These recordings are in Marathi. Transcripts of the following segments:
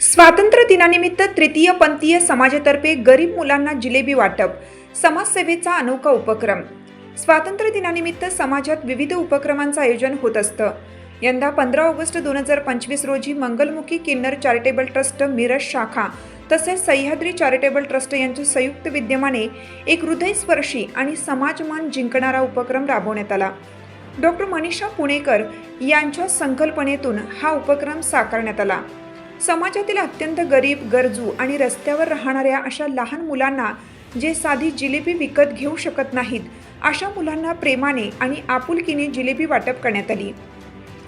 स्वातंत्र्य दिनानिमित्त तृतीय पंथीय समाजातर्फे गरीब मुलांना जिलेबी वाटप समाजसेवेचा अनोखा उपक्रम. स्वातंत्र्य दिनानिमित्त समाजात विविध उपक्रमांचं आयोजन होत असतं. यंदा पंधरा ऑगस्ट दोन हजार पंचवीस रोजी मंगलमुखी किन्नर चॅरिटेबल ट्रस्ट मिरज शाखा तसेच सह्याद्री चॅरिटेबल ट्रस्ट यांच्या संयुक्त विद्यमाने एक हृदयस्पर्शी आणि समाजमान जिंकणारा उपक्रम राबवण्यात आला. डॉक्टर मनीषा पुणेकर यांच्या संकल्पनेतून हा उपक्रम साकारण्यात आला. समाजातील अत्यंत गरीब गरजू आणि रस्त्यावर राहणाऱ्या अशा लहान मुलांना जे साधी जिलेबी विकत घेऊ शकत नाहीत अशा मुलांना प्रेमाने आणि आपुलकीने जिलेबी वाटप करण्यात आली.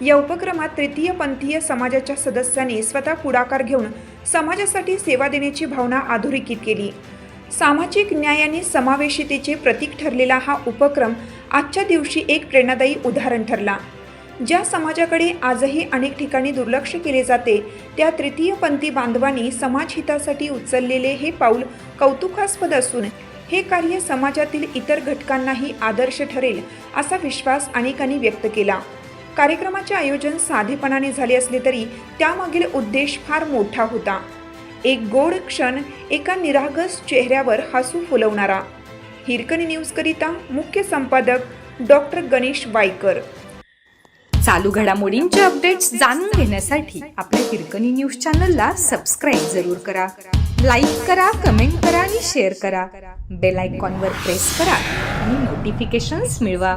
या उपक्रमात तृतीय पंथीय समाजाच्या सदस्यांनी स्वतः पुढाकार घेऊन समाजासाठी सेवा देण्याची भावना अधोरेखित केली. सामाजिक न्याय आणि समावेशितेचे प्रतीक ठरलेला हा उपक्रम आजच्या दिवशी एक प्रेरणादायी उदाहरण ठरला. ज्या समाजाकडे आजही अनेक ठिकाणी दुर्लक्ष केले जाते त्या तृतीयपंथी बांधवांनी समाजहितासाठी उचललेले हे पाऊल कौतुकास्पद असून हे कार्य समाजातील इतर घटकांनाही आदर्श ठरेल असा विश्वास अनेकांनी व्यक्त केला. कार्यक्रमाचे आयोजन साधेपणाने झाले असले तरी त्यामागील उद्देश फार मोठा होता. एक गोड क्षण एका निरागस चेहऱ्यावर हसू फुलवणारा. हिरकणी न्यूजकरिता मुख्य संपादक डॉक्टर गणेश वायकर. चालू घडामोडींचे अपडेट्स जाणून घेण्यासाठी आपल्या हिरकणी न्यूज चॅनलला सबस्क्राईब जरूर करा. लाईक करा कमेंट करा आणि शेअर करा. बेल आयकॉनवर प्रेस करा आणि नोटिफिकेशन्स मिळवा.